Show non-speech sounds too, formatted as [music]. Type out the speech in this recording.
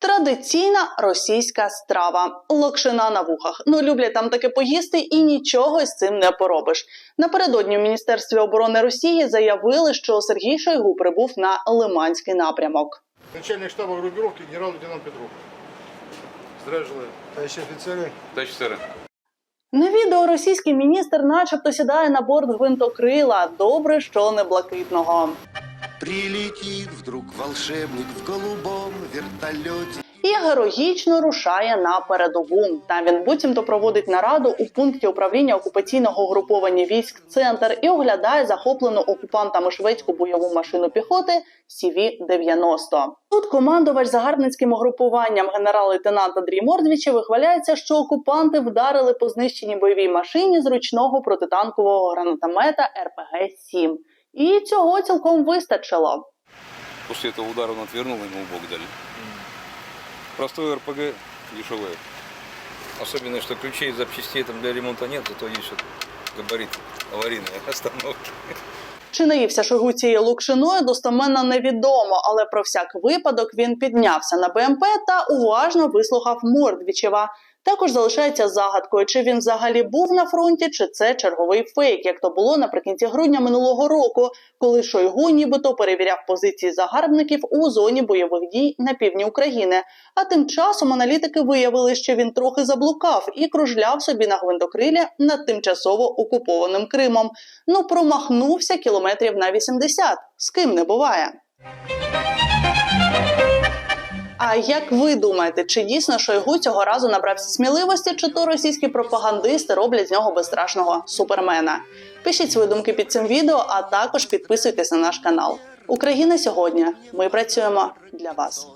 Традиційна російська страва локшина на вухах. Ну люблять там таке поїсти, і нічого з цим не поробиш. Напередодні в міністерстві оборони Росії заявили, що Сергій Шойгу прибув на Лиманський напрямок. Начальник штаба группировки генерал-лейтенант Петров. Здравия желаю. Товарищи офицеры, Товарищ офицеры, На відео російський міністр, начебто, сідає на борт гвинтокрила. Добре, що не блакитного. Прилетит вдруг волшебник в голубом вертолете. і героїчно рушає на передову. Там він буцімто проводить нараду у пункті управління окупаційного угруповання військ Центр і оглядає захоплену окупантами шведську бойову машину піхоти CV-90. Тут командувач загарбницьким угрупуванням генерал-лейтенант Андрій Мордвічі вихваляється, що окупанти вдарили по знищеній бойовій машині з ручного протитанкового гранатомета РПГ-7. І цього цілком вистачило. после этого удара он отвернул, ему в бок дали. Простой РПГ дешевый. Особенно, что ключей запчастей там для ремонта нет, зато есть вот габарит аварийной [laughs] остановки. Чи наївся Шойгу цією лукшиною, достоменно невідомо, але про всяк випадок він піднявся на БМП та уважно вислухав Мордвічева. Також залишається загадкою, чи він взагалі був на фронті, чи це черговий фейк, як то було наприкінці грудня минулого року, коли Шойгу нібито перевіряв позиції загарбників у зоні бойових дій на півдні України. А тим часом аналітики виявили, що він трохи заблукав і кружляв собі на гвинтокрилі над тимчасово окупованим Кримом. Ну промахнувся кілометрів на 80. З ким не буває. А як ви думаєте, чи дійсно Шойгу цього разу набрався сміливості, чи то російські пропагандисти роблять з нього безстрашного супермена? Пишіть свої думки під цим відео, а також підписуйтесь на наш канал. Україна сьогодні. Ми працюємо для вас.